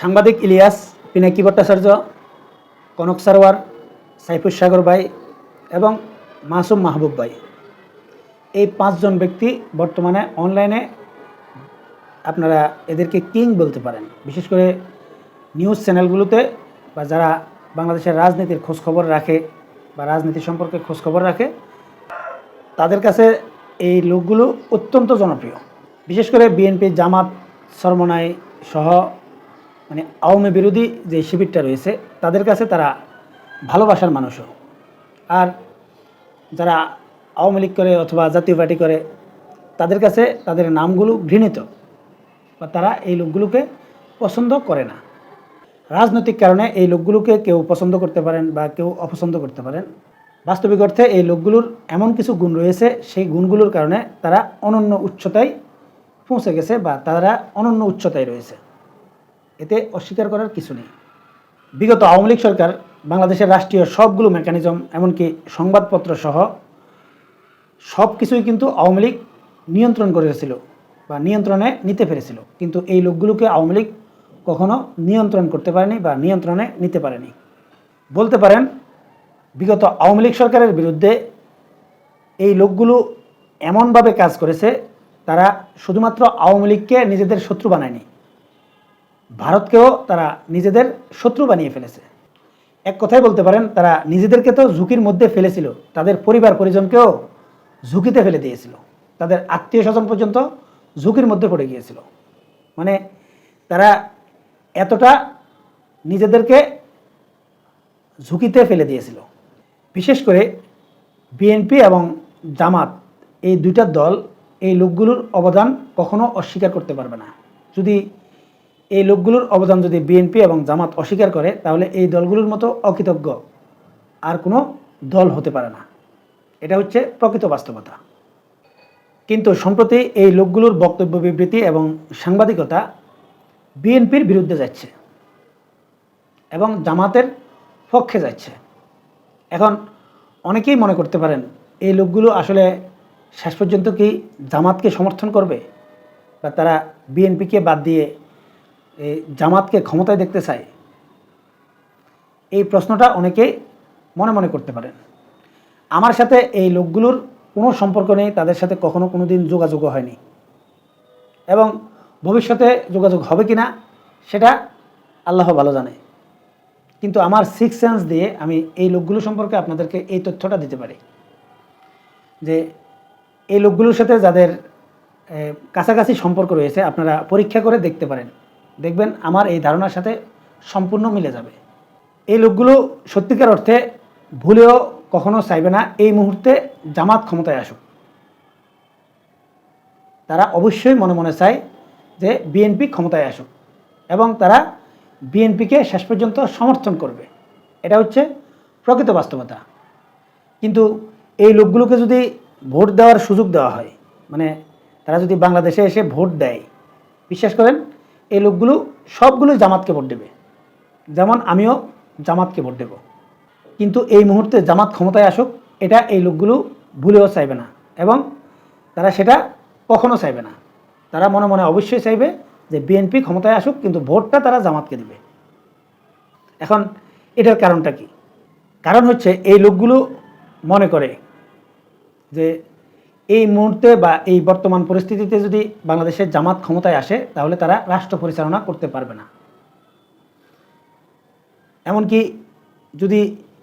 সাংবাদিক ইলিয়াস পিনাকি ভট্টাচার্য, কনক সারোয়ার সাইফুর সাগর ভাই এবং মাসুম মাহবুব ভাই। এই পাঁচজন ব্যক্তি বর্তমানে অনলাইনে আপনারা এদেরকে কিং বলতে পারেন। বিশেষ করে নিউজ চ্যানেলগুলোতে বা যারা বাংলাদেশের রাজনীতির খোঁজখবর রাখে বা রাজনীতি সম্পর্কে খোঁজখবর রাখে, তাদের কাছে এই লোকগুলো অত্যন্ত জনপ্রিয়। বিশেষ করে বিএনপি জামাত সরমনাই সহ মানে আওয়ামী বিরোধী যে শিবিরটা রয়েছে, তাদের কাছে তারা ভালোবাসার মানুষও। আর যারা আওয়ামী লীগ করে অথবা জাতীয় পার্টি করে, তাদের কাছে তাদের নামগুলো ঘৃণিত বা তারা এই লোকগুলোকে পছন্দ করে না। রাজনৈতিক কারণে এই লোকগুলোকে কেউ পছন্দ করতে পারেন বা কেউ অপছন্দ করতে পারেন। বাস্তবিক অর্থে এই লোকগুলোর এমন কিছু গুণ রয়েছে, সেই গুণগুলোর কারণে তারা অনন্য উচ্চতায় পৌঁছে গেছে বা তারা অনন্য উচ্চতায় রয়েছে। এতে অস্বীকার করার কিছু নেই। বিগত আওয়ামী লীগ সরকার, বাংলাদেশের রাষ্ট্রীয় সবগুলো মেকানিজম এমনকি সংবাদপত্র সহ সব কিছুই কিন্তু আওয়ামী লীগ নিয়ন্ত্রণ করেছিল বা নিয়ন্ত্রণে নিতে পেরেছিল। কিন্তু এই লোকগুলোকে আওয়ামী লীগ কখনো নিয়ন্ত্রণ করতে পারেনি বা নিয়ন্ত্রণে নিতে পারেনি। বলতে পারেন, বিগত আওয়ামী লীগ সরকারের বিরুদ্ধে এই লোকগুলো এমনভাবে কাজ করেছে, তারা শুধুমাত্র আওয়ামী লীগকে নিজেদের শত্রু বানায়নি। ভারতকেও তারা নিজেদের শত্রু বানিয়ে ফেলেছে। এক কথাই বলতে পারেন, তারা নিজেদেরকে তো ঝুঁকির মধ্যে ফেলেছিল, তাদের পরিবার পরিজনকেও ঝুঁকিতে ফেলে দিয়েছিল। তাদের আত্মীয় স্বজন পর্যন্ত ঝুঁকির মধ্যে পড়ে গিয়েছিল। মানে তারা এতটা নিজেদেরকে ঝুঁকিতে ফেলে দিয়েছিল। বিশেষ করে বিএনপি এবং জামাত, এই দুইটা দল এই লোকগুলোর অবদান কখনো অস্বীকার করতে পারবে না। যদি এই লোকগুলোর অবদান যদি বিএনপি এবং জামাত অস্বীকার করে, তাহলে এই দলগুলোর মতো অকৃতজ্ঞ আর কোনো দল হতে পারে না। এটা হচ্ছে প্রকৃত বাস্তবতা। কিন্তু সম্প্রতি এই লোকগুলোর বক্তব্য বিবৃতি এবং সাংবাদিকতা বিএনপির বিরুদ্ধে যাচ্ছে এবং জামাতের পক্ষে যাচ্ছে। এখন অনেকেই মনে করতে পারেন, এই লোকগুলো আসলে শেষ পর্যন্ত কি জামাতকে সমর্থন করবে? বা তারা বিএনপিকে বাদ দিয়ে জামাতকে ক্ষমতায় দেখতে চায়? এই প্রশ্নটা অনেকেই মনে মনে করতে পারেন। আমার সাথে এই লোকগুলোর কোনো সম্পর্ক নেই, তাদের সাথে কখনো কোনো দিন যোগাযোগও হয়নি। এবং ভবিষ্যতে যোগাযোগ হবে কি না সেটা আল্লাহ ভালো জানে। কিন্তু আমার সিক্স সেন্স দিয়ে আমি এই লোকগুলো সম্পর্কে আপনাদেরকে এই তথ্যটা দিতে পারি। যে এই লোকগুলোর সাথে যাদের কাছাকাছি সম্পর্ক রয়েছে, আপনারা পরীক্ষা করে দেখতে পারেন। দেখবেন আমার এই ধারণার সাথে সম্পূর্ণ মিলে যাবে। এই লোকগুলো সত্যিকার অর্থে ভুলেও কখনো চাইবে না এই মুহূর্তে জামাত ক্ষমতায় আসুক। তারা অবশ্যই মনে মনে চায় যে বিএনপি ক্ষমতায় আসুক এবং তারা বিএনপিকে শেষ পর্যন্ত সমর্থন করবে। এটা হচ্ছে প্রকৃত বাস্তবতা। কিন্তু এই লোকগুলোকে যদি ভোট দেওয়ার সুযোগ দেওয়া হয় মানে তারা যদি বাংলাদেশে এসে ভোট দেয়, বিশ্বাস করেন এই লোকগুলো সবগুলো জামাতকে ভোট দেবে। যেমন আমিও জামাতকে ভোট দেব। কিন্তু এই মুহূর্তে জামাত ক্ষমতায় আসুক, এটা এই লোকগুলো ভুলেও চাইবে না এবং তারা সেটা কখনো চাইবে না। তারা মনে মনে অবশ্যই চাইবে যে বিএনপি ক্ষমতায় আসুক, কিন্তু ভোটটা তারা জামাতকে দেবে। এখন এটার কারণটা কি? কারণ হচ্ছে এই লোকগুলো মনে করে যে এই মুহূর্তে বা এই বর্তমান পরিস্থিতিতে যদি বাংলাদেশের জামাত ক্ষমতায় আসে, তাহলে তারা রাষ্ট্র পরিচালনা করতে পারবে না। এমনকি যদি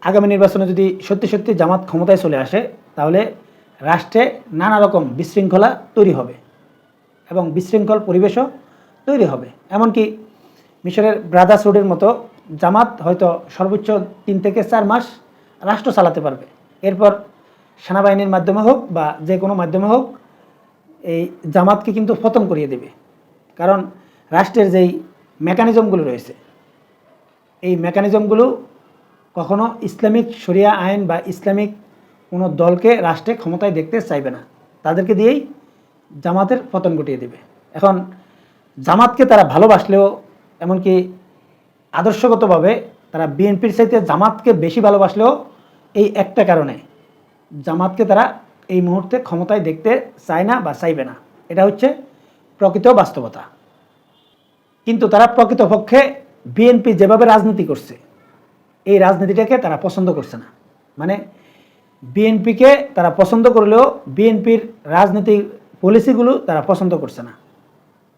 আগামী নির্বাচনে যদি সত্যি সত্যি জামাত ক্ষমতায় চলে আসে, তাহলে রাষ্ট্রে নানা রকম বিশৃঙ্খলা তৈরি হবে এবং বিশৃঙ্খল পরিবেশও তৈরি হবে। এমনকি মিশরের ব্রাদার্স রোডের মতো জামাত হয়তো সর্বোচ্চ তিন থেকে চার মাস রাষ্ট্র চালাতে পারবে। এরপর সেনাবাহিনীর মাধ্যমে হোক বা যে কোনো মাধ্যমে হোক, এই জামাতকে কিন্তু পতন করিয়ে দেবে। কারণ রাষ্ট্রের যেই মেকানিজমগুলো রয়েছে, এই মেকানিজমগুলো কখনো ইসলামিক শরিয়া আইন বা ইসলামিক কোনো দলকে রাষ্ট্রে ক্ষমতায় দেখতে চাইবে না। তাদেরকে দিয়েই জামাতের পতন ঘটিয়ে দেবে। এখন জামাতকে তারা ভালোবাসলেও, এমনকি আদর্শগতভাবে তারা বিএনপির চাইতে জামাতকে বেশি ভালোবাসলেও এই একটা কারণে জামাতকে তারা এই মুহূর্তে ক্ষমতায় দেখতে চায় না বা চাইবে না। এটা হচ্ছে প্রকৃত বাস্তবতা। কিন্তু তারা প্রকৃতপক্ষে বিএনপি যেভাবে রাজনীতি করছে, এই রাজনীতিটাকে তারা পছন্দ করছে না। মানে বিএনপিকে তারা পছন্দ করলেও বিএনপির রাজনীতির পলিসিগুলো তারা পছন্দ করছে না।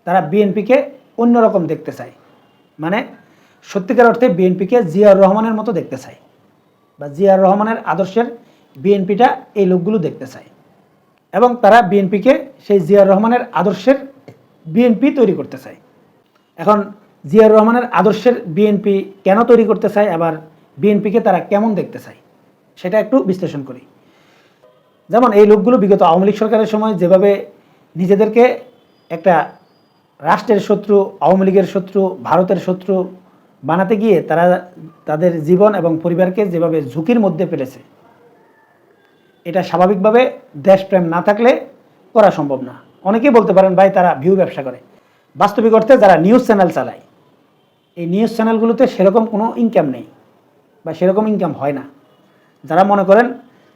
তারা বিএনপিকে অন্যরকম দেখতে চায়। মানে সত্যিকার অর্থে বিএনপিকে জিয়াউর রহমানের মতো দেখতে চায় বা জিয়াউর রহমানের আদর্শের বিএনপিটা এই লোকগুলো দেখতে চায়। এবং তারা বিএনপিকে সেই জিয়াউর রহমানের আদর্শের বিএনপি তৈরি করতে চায়। এখন জিয়াউর রহমানের আদর্শের বিএনপি কেন তৈরি করতে চায়, আবার বিএনপিকে তারা কেমন দেখতে চায়, সেটা একটু বিশ্লেষণ করি। যেমন এই লোকগুলো বিগত আওয়ামী লীগ সরকারের সময় যেভাবে নিজেদেরকে একটা রাষ্ট্রের শত্রু, আওয়ামী লীগের শত্রু, ভারতের শত্রু বানাতে গিয়ে তারা তাদের জীবন এবং পরিবারকে যেভাবে ঝুঁকির মধ্যে ফেলেছে এটা স্বাভাবিকভাবে দেশপ্রেম না থাকলে করা সম্ভব না। অনেকেই বলতে পারেন, ভাই, তারা ভিউ ব্যবসা করে। বাস্তবিক অর্থে যারা নিউজ চ্যানেল চালায়, এই নিউজ চ্যানেলগুলোতে সেরকম কোনো ইনকাম নেই বা সেরকম ইনকাম হয় না। যারা মনে করেন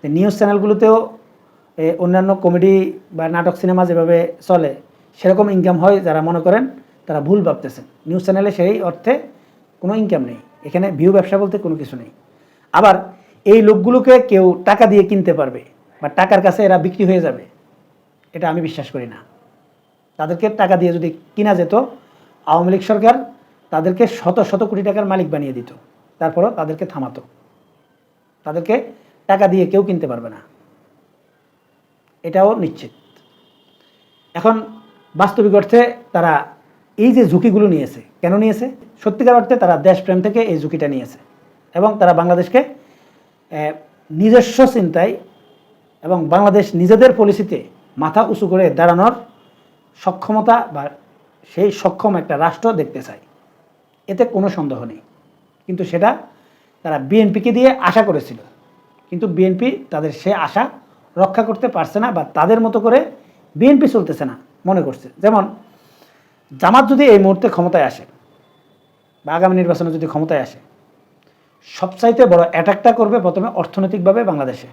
যে নিউজ চ্যানেলগুলোতেও অন্যান্য কমেডি বা নাটক সিনেমা যেভাবে চলে, সেরকম ইনকাম হয়, যারা মনে করেন তারা ভুল ভাবতেছেন। নিউজ চ্যানেলে সেই অর্থে কোনো ইনকাম নেই। এখানে ভিউ ব্যবসা বলতে কোনো কিছু নেই। আবার এই লোকগুলোকে কেউ টাকা দিয়ে কিনতে পারবে, বা টাকার কাছে এরা বিক্রি হয়ে যাবে, এটা আমি বিশ্বাস করি না। তাদেরকে টাকা দিয়ে যদি কিনা যেত, আওয়ামী লীগ সরকার তাদেরকে শত শত কোটি টাকার মালিক বানিয়ে দিত, তারপরও তাদেরকে থামাতো। তাদেরকে টাকা দিয়ে কেউ কিনতে পারবে না। এটাও নিশ্চিত। এখন বাস্তবিক অর্থে তারা এই যে ঝুঁকিগুলো নিয়েছে, কেন নিয়েছে? সত্যিকার অর্থে তারা দেশপ্রেম থেকে এই ঝুঁকিটা নিয়েছে এবং তারা বাংলাদেশকে নিজস্ব চিন্তায় এবং বাংলাদেশ নিজেদের পলিসিতে মাথা উঁচু করে দাঁড়ানোর সক্ষমতা বা সেই সক্ষম একটা রাষ্ট্র দেখতে চায়। এতে কোনো সন্দেহ নেই। কিন্তু সেটা তারা বিএনপিকে দিয়ে আশা করেছিল। কিন্তু বিএনপি তাদের সে আশা রক্ষা করতে পারছে না বা তাদের মতো করে বিএনপি চলতেছে না মনে করছে। যেমন, জামাত যদি এই মুহূর্তে ক্ষমতায় আসে বা আগামী নির্বাচনে যদি ক্ষমতায় আসে সবচাইতে বড় অ্যাটাকটা করবে প্রথমে অর্থনৈতিকভাবে বাংলাদেশে।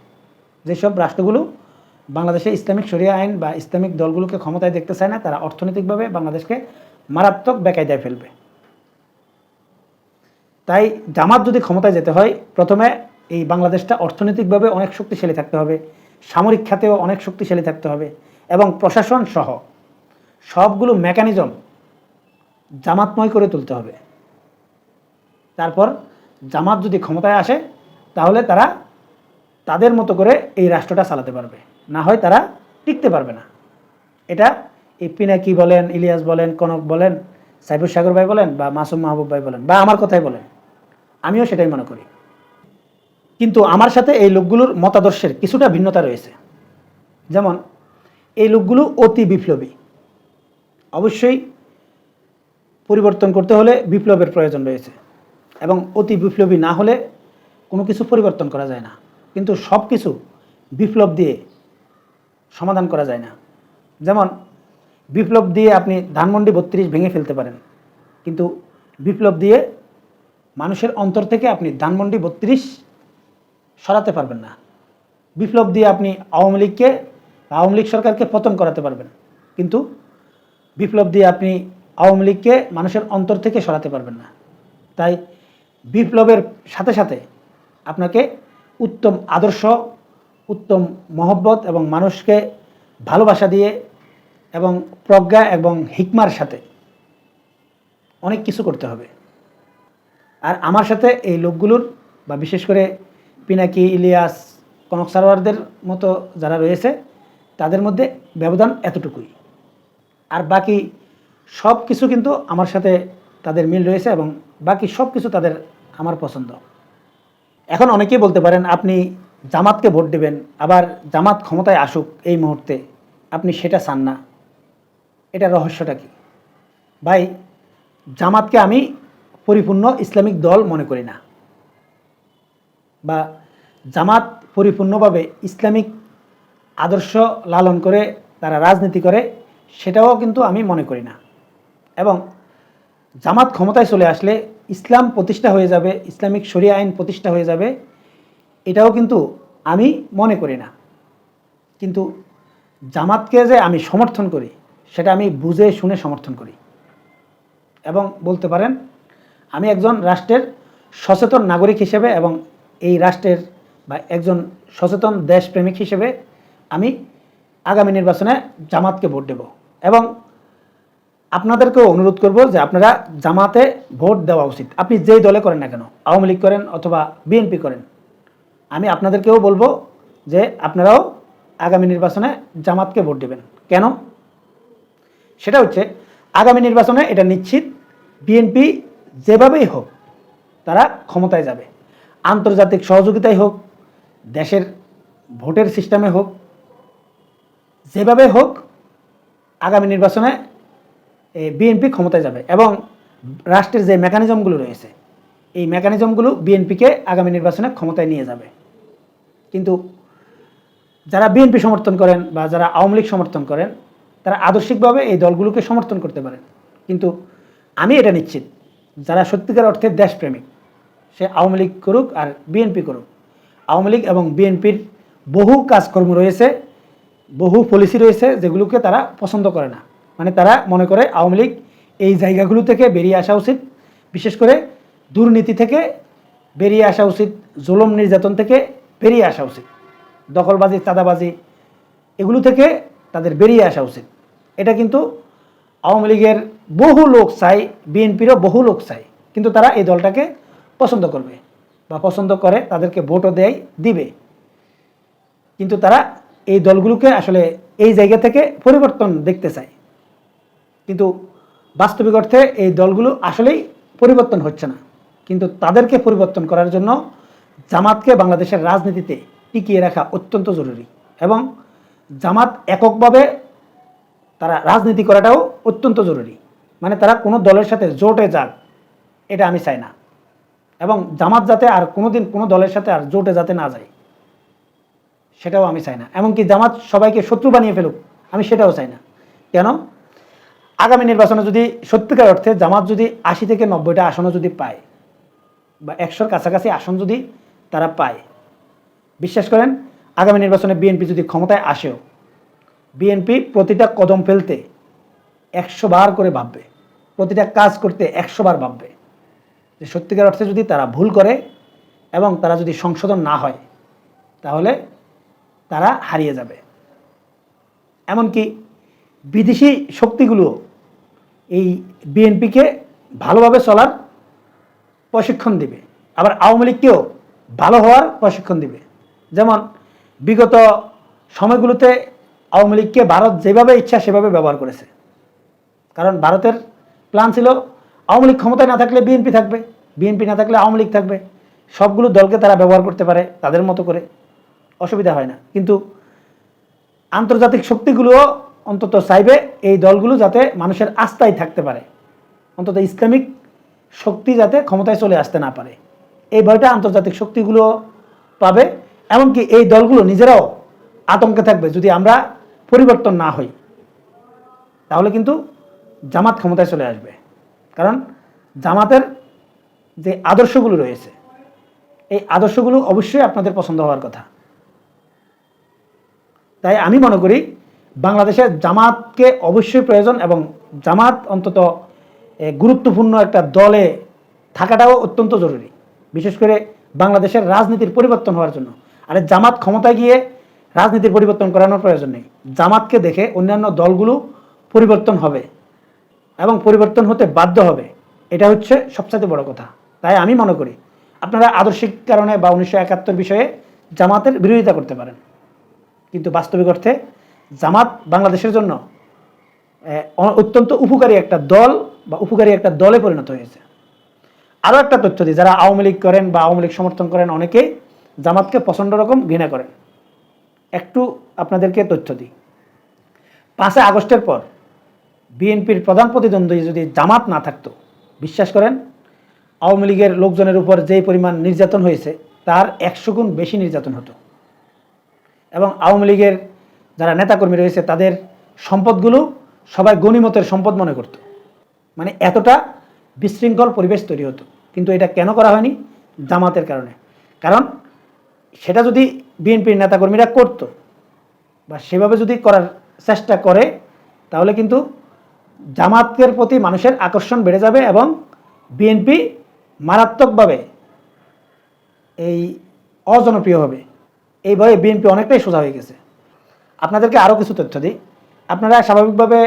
যেসব রাষ্ট্রগুলো বাংলাদেশে ইসলামিক শরিয়া আইন বা ইসলামিক দলগুলোকে ক্ষমতায় দেখতে চায় না, তারা অর্থনৈতিকভাবে বাংলাদেশকে মারাত্মক বেকায়দায় ফেলবে। তাই জামাত যদি ক্ষমতায় যেতে হয়, প্রথমে এই বাংলাদেশটা অর্থনৈতিকভাবে অনেক শক্তিশালী থাকতে হবে, সামরিক খাতেও অনেক শক্তিশালী থাকতে হবে এবং প্রশাসন সহ সবগুলো মেকানিজম জামাতময় করে তুলতে হবে। তারপর জামাত যদি ক্ষমতায় আসে, তাহলে তারা তাদের মতো করে এই রাষ্ট্রটা চালাতে পারবে। না হয় তারা টিকতে পারবে না। এটা এই পিনাকি বলেন, ইলিয়াস বলেন, কনক বলেন, সাইফুর সাগর ভাই বলেন বা মাসুম মাহবুব ভাই বলেন, বা আমার কথাই বলেন। আমিও সেটাই মনে করি। কিন্তু আমার সাথে এই লোকগুলোর মতাদর্শের কিছুটা ভিন্নতা রয়েছে। যেমন, এই লোকগুলো অতি বিপ্লবী। অবশ্যই পরিবর্তন করতে হলে বিপ্লবের প্রয়োজন রয়েছে। এবং অতি বিপ্লবী না হলে কোনো কিছু পরিবর্তন করা যায় না। কিন্তু সব কিছু বিপ্লব দিয়ে সমাধান করা যায় না। যেমন, বিপ্লব দিয়ে আপনি ধানমন্ডি বত্রিশ ভেঙে ফেলতে পারেন। কিন্তু বিপ্লব দিয়ে মানুষের অন্তর থেকে আপনি ধানমন্ডি বত্রিশ সরাতে পারবেন না। বিপ্লব দিয়ে আপনি আওয়ামী লীগকে, আওয়ামী লীগ সরকারকে পতন করাতে পারবেন। কিন্তু বিপ্লব দিয়ে আপনি আওয়ামী লীগকে মানুষের অন্তর থেকে সরাতে পারবেন না। তাই বিপ্লবের সাথে সাথে আপনাকে উত্তম আদর্শ, উত্তম মহব্বত এবং মানুষকে ভালোবাসা দিয়ে এবং প্রজ্ঞা এবং হিকমার সাথে অনেক কিছু করতে হবে। আর আমার সাথে এই লোকগুলোর বা বিশেষ করে পিনাকি, ইলিয়াস, কনক সারোয়ারদের মতো যারা রয়েছে, তাদের মধ্যে ব্যবধান এতটুকুই। আর বাকি সব কিছু কিন্তু আমার সাথে তাদের মিল রয়েছে এবং বাকি সব কিছু তাদের আমার পছন্দ। এখন অনেকেই বলতে পারেন, আপনি জামাতকে ভোট দেবেন, আবার জামাত ক্ষমতায় আসুক এই মুহূর্তে, আপনি সেটা চান না। এটা রহস্যটা কি? ভাই, জামাতকে আমি পরিপূর্ণ ইসলামিক দল মনে করি না। বা জামাত পরিপূর্ণভাবে ইসলামিক আদর্শ লালন করে তারা রাজনীতি করে, সেটাও কিন্তু আমি মনে করি না। এবং জামাত ক্ষমতায় চলে আসলে ইসলাম প্রতিষ্ঠা হয়ে যাবে, ইসলামিক শরিয়া আইন প্রতিষ্ঠা হয়ে যাবে, এটাও কিন্তু আমি মনে করি না। কিন্তু জামাতকে যে আমি সমর্থন করি, সেটা আমি বুঝে শুনে সমর্থন করি। এবং বলতে পারেন, আমি একজন রাষ্ট্রের সচেতন নাগরিক হিসেবে এবং এই রাষ্ট্রের বা একজন সচেতন দেশপ্রেমিক হিসেবে আমি আগামী নির্বাচনে জামাতকে ভোট দেব। এবং আপনাদেরকেও অনুরোধ করব যে আপনারা জামাতে ভোট দেওয়া উচিত। আপনি যেই দলে করেন না কেন, আওয়ামী লীগ করেন অথবা বিএনপি করেন, আমি আপনাদেরকেও বলব যে আপনারাও আগামী নির্বাচনে জামাতকে ভোট দেবেন। কেন? সেটা হচ্ছে, আগামী নির্বাচনে এটা নিশ্চিত, বিএনপি যেভাবেই হোক তারা ক্ষমতায় যাবে। আন্তর্জাতিক সহযোগিতাই হোক, দেশের ভোটের সিস্টেমে হোক, যেভাবে হোক আগামী নির্বাচনে বিএনপি ক্ষমতায় যাবে এবং রাষ্ট্রের যে মেকানিজমগুলো রয়েছে, এই মেকানিজমগুলো বিএনপিকে আগামী নির্বাচনে ক্ষমতায় নিয়ে যাবে। কিন্তু যারা বিএনপি সমর্থন করেন বা যারা আওয়ামী লীগ সমর্থন করেন, তারা আদর্শিকভাবে এই দলগুলোকে সমর্থন করতে পারেন। কিন্তু আমি এটা নিশ্চিত, যারা সত্যিকার অর্থে দেশপ্রেমিক, সে আওয়ামী লীগ করুক আর বিএনপি করুক। আওয়ামী লীগ এবং বিএনপির বহু কাজকর্ম রয়েছে, বহু পলিসি রয়েছে, যেগুলোকে তারা পছন্দ করে না। মানে তারা মনে করে আওয়ামী লীগ এই জায়গাগুলো থেকে বেরিয়ে আসা উচিত। বিশেষ করে দুর্নীতি থেকে বেরিয়ে আসা উচিত, জুলম নির্যাতন থেকে বেরিয়ে আসা উচিত, দখলবাজি, চাঁদাবাজি, এগুলো থেকে তাদের বেরিয়ে আসা উচিত। এটা কিন্তু আওয়ামী লীগের বহু লোক চাই বিএনপিরও বহু লোক চাই কিন্তু তারা এই দলটাকে পছন্দ করবে বা পছন্দ করে, তাদেরকে ভোটও দেয়, দিবে। কিন্তু তারা এই দলগুলোকে আসলে এই জায়গা থেকে পরিবর্তন দেখতে চায়। কিন্তু বাস্তবিক অর্থে এই দলগুলো আসলেই পরিবর্তন হচ্ছে না। কিন্তু তাদেরকে পরিবর্তন করার জন্য জামাতকে বাংলাদেশের রাজনীতিতে টিকিয়ে রাখা অত্যন্ত জরুরি এবং জামাত এককভাবে তারা রাজনীতি করাটাও অত্যন্ত জরুরি। মানে তারা কোনো দলের সাথে জোটে যাক, এটা আমি চাই না। এবং জামাত যাতে আর কোনোদিন কোনো দলের সাথে আর জোটে যাতে না যায়, সেটাও আমি চাই না। এমনকি জামাত সবাইকে শত্রু বানিয়ে ফেলুক, আমি সেটাও চাই না। কেন? আগামী নির্বাচনে যদি সত্যিকার অর্থে জামাত যদি আশি থেকে নব্বইটা আসনও যদি পায়, বা একশোর কাছাকাছি আসন যদি তারা পায়, বিশ্বাস করেন, আগামী নির্বাচনে বিএনপি যদি ক্ষমতায় আসেও, বিএনপি প্রতিটা কদম ফেলতে একশো বার করে ভাববে, প্রতিটা কাজ করতে একশো বার ভাববে, যে সত্যিকার অর্থে যদি তারা ভুল করে এবং তারা যদি সংশোধন না হয়, তাহলে তারা হারিয়ে যাবে। এমনকি বিদেশি শক্তিগুলো এই বিএনপিকে ভালোভাবে চলার প্রশিক্ষণ দিবে। আবার আওয়ামী লীগকেও ভালো হওয়ার প্রশিক্ষণ দিবে। যেমন বিগত সময়গুলোতে আওয়ামী লীগকে ভারত যেভাবে ইচ্ছা সেভাবে ব্যবহার করেছে। কারণ ভারতের প্ল্যান ছিল আওয়ামী লীগ ক্ষমতায় না থাকলে বিএনপি থাকবে, বিএনপি না থাকলে আওয়ামী লীগ থাকবে। সবগুলো দলকে তারা ব্যবহার করতে পারে তাদের মতো করে। অসুবিধা হয় না। কিন্তু আন্তর্জাতিক শক্তিগুলোও অন্তত চাইবে এই দলগুলো যাতে মানুষের আস্থায় থাকতে পারে। অন্তত ইসলামিক শক্তি যাতে ক্ষমতায় চলে আসতে না পারে। এই ভয়টা আন্তর্জাতিক শক্তিগুলো পাবে এমনকি এই দলগুলো নিজেরাও আতঙ্কে থাকবে যদি আমরা পরিবর্তন না হই। তাহলে কিন্তু জামাত ক্ষমতায় চলে আসবে। কারণ জামাতের যে আদর্শগুলো রয়েছে, এই আদর্শগুলো অবশ্যই আপনাদের পছন্দ হওয়ার কথা। তাই আমি মনে করি বাংলাদেশের জামাতকে অবশ্যই প্রয়োজন এবং জামাত অন্তত গুরুত্বপূর্ণ একটা দলে থাকাটাও অত্যন্ত জরুরি। বিশেষ করে বাংলাদেশের রাজনীতির পরিবর্তন হওয়ার জন্য। আর জামাত ক্ষমতায় গিয়ে রাজনীতির পরিবর্তন করানোর প্রয়োজন নেই। জামাতকে দেখে অন্যান্য দলগুলো পরিবর্তন হবে এবং পরিবর্তন হতে বাধ্য হবে। এটা হচ্ছে সবচেয়ে বড় কথা। তাই আমি মনে করি, আপনারা আদর্শিক কারণে বা উনিশশো একাত্তর বিষয়ে জামাতের বিরোধিতা করতে পারেন। কিন্তু বাস্তবিক অর্থে জামাত বাংলাদেশের জন্য অত্যন্ত উপকারী একটা দল বা উপকারী একটা দলে পরিণত হয়েছে। আরও একটা তথ্য দিই, যারা আওয়ামী লীগ করেন বা আওয়ামী লীগ সমর্থন করেন, অনেকেই জামাতকে প্রচণ্ড রকম ঘৃণা করেন। একটু আপনাদেরকে তথ্য দিই। পাঁচে আগস্টের পর বিএনপির প্রধান প্রতিদ্বন্দ্বী যদি জামাত না থাকতো, বিশ্বাস করেন, আওয়ামী লীগের লোকজনের উপর যেই পরিমাণ নির্যাতন হয়েছে, তার একশো গুণ বেশি নির্যাতন হতো। এবং আওয়ামী লীগের যারা নেতাকর্মী রয়েছে, তাদের সম্পদগুলো সবাই গণিমতের সম্পদ মনে করত। মানে এতটা বিশৃঙ্খল পরিবেশ তৈরি হতো। কিন্তু এটা কেন করা হয়নি? জামাতের কারণে। কারণ সেটা যদি বিএনপির নেতাকর্মীরা করত বা সেভাবে যদি করার চেষ্টা করে, তাহলে কিন্তু জামাতের প্রতি মানুষের আকর্ষণ বেড়ে যাবে এবং বিএনপি মারাত্মকভাবে এই অজনপ্রিয় হবে। এইভাবে বিএনপি অনেকটাই সোজা হয়ে গেছে। আপনাদেরকে আরও কিছু তথ্য দিই। আপনারা স্বাভাবিকভাবে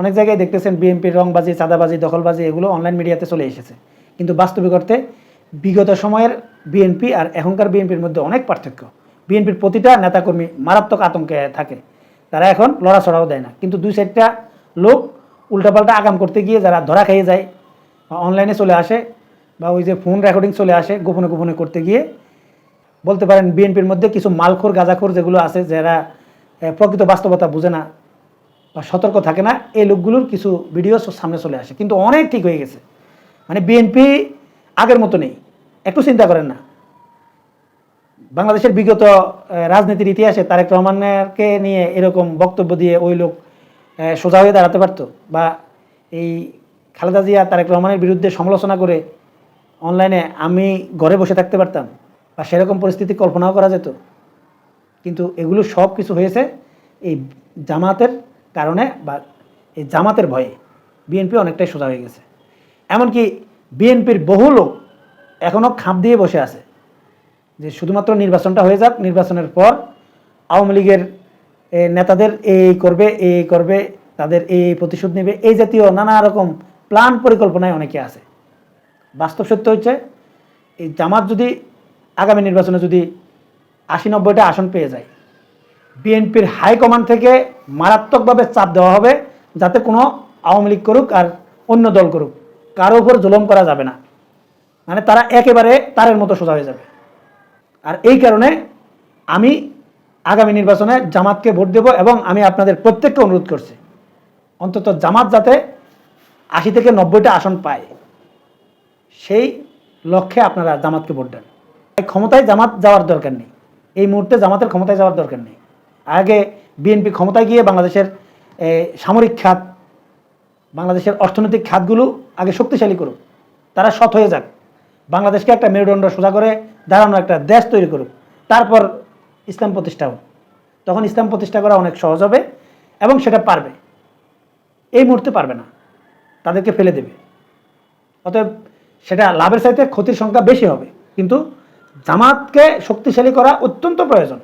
অনেক জায়গায় দেখতেছেন বিএনপির রংবাজি, চাঁদাবাজি, দখলবাজি, এগুলো অনলাইন মিডিয়াতে চলে এসেছে। কিন্তু বাস্তবিক অর্থে বিগত সময়ের বিএনপি আর এখনকার বিএনপির মধ্যে অনেক পার্থক্য। বিএনপির প্রতিটা নেতাকর্মী মারাত্মক আতঙ্কে থাকে। তারা এখন লড়াছড়াও দেয় না। কিন্তু দুই চারটা লোক উল্টাপাল্টা আগাম করতে গিয়ে যারা ধরা খেয়ে যায়, বা অনলাইনে চলে আসে, বা ওই যে ফোন রেকর্ডিং চলে আসে, গোপনে গোপনে করতে গিয়ে, বলতে পারেন বিএনপির মধ্যে কিছু মালখোর, গাঁজাখোর যেগুলো আছে, যারা প্রকৃত বাস্তবতা বুঝে না বা সতর্ক থাকে না, এই লোকগুলোর কিছু ভিডিও সামনে চলে আসে। কিন্তু অনেক ঠিক হয়ে গেছে। মানে বিএনপি আগের মতো নেই। একটু চিন্তা করেন না। বাংলাদেশের বিগত রাজনীতির ইতিহাসে তারেক রহমানকে নিয়ে এরকম বক্তব্য দিয়ে ওই লোক সোজা হয়ে দাঁড়াতে পারতো? বা এই খালেদা জিয়া, তারেক রহমানের বিরুদ্ধে সমালোচনা করে অনলাইনে আমি ঘরে বসে থাকতে পারতাম? বা সেরকম পরিস্থিতি কল্পনাও করা যেত? কিন্তু এগুলো সব কিছু হয়েছে এই জামাতের কারণে বা এই জামাতের ভয়ে বিএনপি অনেকটাই সোজা হয়ে গেছে। এমনকি বিএনপির বহু লোক এখনও খাপ দিয়ে বসে আছে যে শুধুমাত্র নির্বাচনটা হয়ে যাক, নির্বাচনের পর আওয়ামী লীগের নেতাদের এই করবে এই করবে, তাদের এই প্রতিশোধ নেবে, এই জাতীয় নানা রকম প্ল্যান পরিকল্পনায় অনেকে আছে। বাস্তব সত্য হচ্ছে, এই জামাত যদি আগামী নির্বাচনে যদি আশি নব্বইটা আসন পেয়ে যায়। বিএনপির হাইকমান্ড থেকে মারাত্মকভাবে চাপ দেওয়া হবে যাতে কোনো আওয়ামী লীগ করুক আর অন্য দল করুক। কারও উপর জুলম করা যাবে না। মানে তারা একেবারে তারের মতো সোজা হয়ে যাবে। আর এই কারণে আমি আগামী নির্বাচনে জামাতকে ভোট দেব এবং আমি আপনাদের প্রত্যেককে অনুরোধ করছি, অন্তত জামাত যাতে আশি থেকে নব্বইটা আসন পায়, সেই লক্ষ্যে আপনারা জামাতকে ভোট দেন। ক্ষমতায় জামাত যাওয়ার দরকার নেই। এই মুহূর্তে জামাতের ক্ষমতায় যাওয়ার দরকার নেই। আগে বিএনপি ক্ষমতায় গিয়ে বাংলাদেশের সামরিক খাত, বাংলাদেশের অর্থনৈতিক খাতগুলো আগে শক্তিশালী করুক। তারা সৎ হয়ে যাক। বাংলাদেশকে একটা মেরুদণ্ড সোজা করে দাঁড়ানো একটা দেশ তৈরি করুক। তারপর ইসলাম প্রতিষ্ঠা হোক। তখন ইসলাম প্রতিষ্ঠা করা অনেক সহজ হবে এবং সেটা পারবে। এই মুহূর্তে পারবে না। তাদেরকে ফেলে দেবে। অতএব সেটা লাভের চাইতে ক্ষতির সংখ্যা বেশি হবে। কিন্তু জামাতকে শক্তিশালী করা অত্যন্ত প্রয়োজন।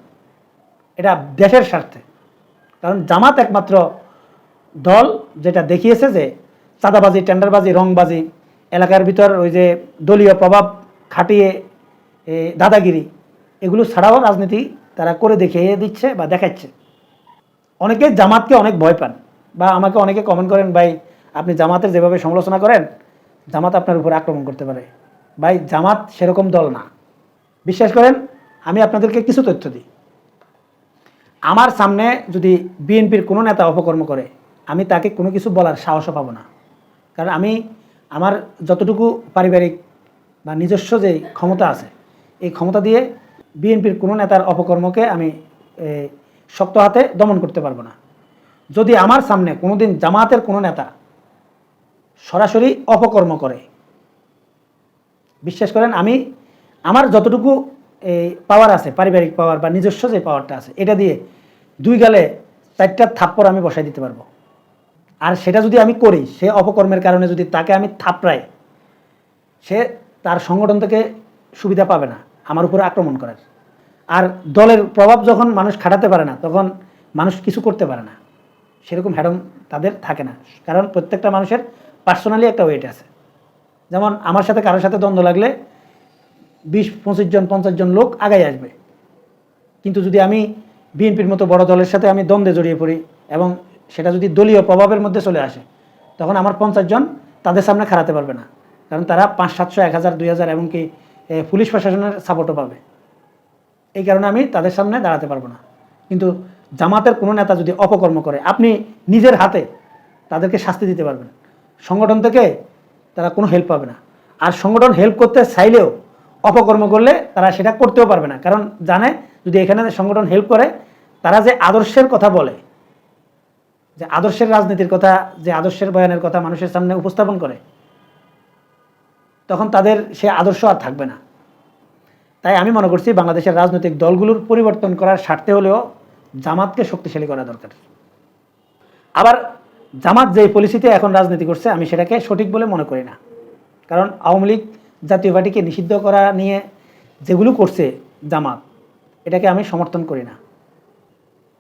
এটা দেশের স্বার্থে। কারণ জামাত একমাত্র দল যেটা দেখিয়েছে যে চাঁদাবাজি, টেন্ডারবাজি, রংবাজি, এলাকার ভিতর ওই যে দলীয় প্রভাব খাটিয়ে দাদাগিরি, এগুলো ছাড়াও রাজনীতি তারা করে দেখিয়ে দিচ্ছে বা দেখাচ্ছে। অনেকে জামাতকে অনেক ভয় পান বা আমাকে অনেকে কমেন্ট করেন, ভাই, আপনি জামাতের যেভাবে সমালোচনা করেন, জামাত আপনার উপর আক্রমণ করতে পারে। ভাই, জামাত সেরকম দল না। বিশ্বাস করেন, আমি আপনাদেরকে কিছু তথ্য দিই। আমার সামনে যদি বিএনপির কোনো নেতা অপকর্ম করে, আমি তাকে কোনো কিছু বলার সাহসও পাবো না। কারণ আমি, আমার যতটুকু পারিবারিক বা নিজস্ব যে ক্ষমতা আছে, এই ক্ষমতা দিয়ে বিএনপির কোনো নেতার অপকর্মকে আমি শক্ত হাতে দমন করতে পারব না। যদি আমার সামনে কোনোদিন জামাতের কোনো নেতা সরাসরি অপকর্ম করে, বিশ্বাস করেন, আমি আমার যতটুকু এই পাওয়ার আছে, পারিবারিক পাওয়ার বা নিজস্ব যে পাওয়ারটা আছে, এটা দিয়ে দুই গালে চারটা থাপ্পড় আমি বসাই দিতে পারব। আর সেটা যদি আমি করি, সে অপকর্মের কারণে যদি তাকে আমি থাপড়াই, সে তার সংগঠন থেকে সুবিধা পাবে না, আমার উপরে আক্রমণ করার। আর দলের প্রভাব যখন মানুষ খাটাতে পারে না, তখন মানুষ কিছু করতে পারে না। সেরকম হ্যাডম তাদের থাকে না। কারণ প্রত্যেকটা মানুষের পার্সোনালি একটা ওয়েট আছে। যেমন আমার সাথে কারোর সাথে দ্বন্দ্ব লাগলে বিশ, পঁচিশ জন, পঞ্চাশ জন লোক আগাই আসবে। কিন্তু যদি আমি বিএনপির মতো বড় দলের সাথে আমি দ্বন্দ্বে জড়িয়ে পড়ি এবং সেটা যদি দলীয় প্রভাবের মধ্যে চলে আসে, তখন আমার পঞ্চাশ জন তাদের সামনে খাড়াতে পারবে না। কারণ তারা পাঁচ সাতশো এক হাজার, দুই হাজার এমনকি পুলিশ প্রশাসনের সাপোর্টও পাবে। এই কারণে আমি তাদের সামনে দাঁড়াতে পারব না। কিন্তু জামাতের কোনো নেতা যদি অপকর্ম করে, আপনি নিজের হাতে তাদেরকে শাস্তি দিতে পারবেন। সংগঠন থেকে তারা কোনো হেল্প পাবে না। আর সংগঠন হেল্প করতে চাইলেও অপকর্ম করলে তারা সেটা করতেও পারবে না। কারণ জানে, যদি এখানে সংগঠন হেল্প করে, তারা যে আদর্শের কথা বলে, যে আদর্শের রাজনীতির কথা, যে আদর্শের বয়ানের কথা মানুষের সামনে উপস্থাপন করে, তখন তাদের সে আদর্শ আর থাকবে না। তাই আমি মনে করছি বাংলাদেশের রাজনৈতিক দলগুলোর পরিবর্তন করার স্বার্থে হলেও জামাতকে শক্তিশালী করা দরকার। আবার জামাত যেই পলিসিতে এখন রাজনীতি করছে, আমি সেটাকে সঠিক বলে মনে করি না। কারণ আওয়ামী লীগ জাতীয় পার্টিকে নিষিদ্ধ করা নিয়ে যেগুলো করছে জামাত, এটাকে আমি সমর্থন করি না।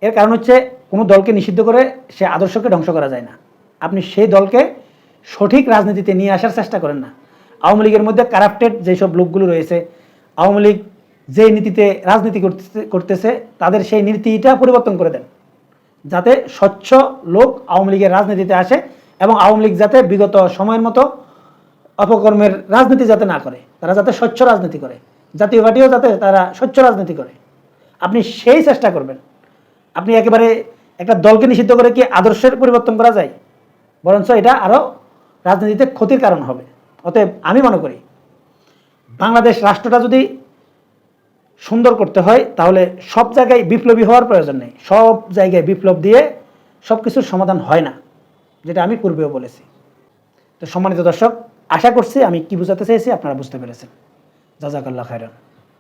এর কারণ হচ্ছে কোনো দলকে নিষিদ্ধ করে সে আদর্শকে ধ্বংস করা যায় না। আপনি সেই দলকে সঠিক রাজনীতিতে নিয়ে আসার চেষ্টা করেন না। আওয়ামী লীগের মধ্যে কারাপ্টেড যেসব লোকগুলো রয়েছে, আওয়ামী লীগ যে নীতিতে রাজনীতি করতেছে করতেছে, তাদের সেই নীতিটা পরিবর্তন করে দেন। যাতে স্বচ্ছ লোক আওয়ামী লীগের রাজনীতিতে আসে এবং আওয়ামী লীগ যাতে বিগত সময়ের মতো অপকর্মের রাজনীতি যাতে না করে, তারা যাতে স্বচ্ছ রাজনীতি করে জাতীয় পার্টিও যাতে তারা স্বচ্ছ রাজনীতি করে। আপনি সেই চেষ্টা করবেন। আপনি একেবারে একটা দলকে নিষিদ্ধ করে কি আদর্শের পরিবর্তন করা যায়? বরঞ্চ এটা আরও রাজনীতিতে ক্ষতির কারণ হবে। অতএব আমি মনে করি, বাংলাদেশ রাষ্ট্রটা যদি সুন্দর করতে হয়, তাহলে সব জায়গায় বিপ্লবী হওয়ার প্রয়োজন নেই। সব জায়গায় বিপ্লব দিয়ে সব কিছুর সমাধান হয় না, যেটা আমি পূর্বেও বলেছি। তো সম্মানিত দর্শক আশা করছি আমি কি বুঝাতে চাইছি আপনারা বুঝতে পেরেছেন। জাজাকাল্লাহ খায়রান।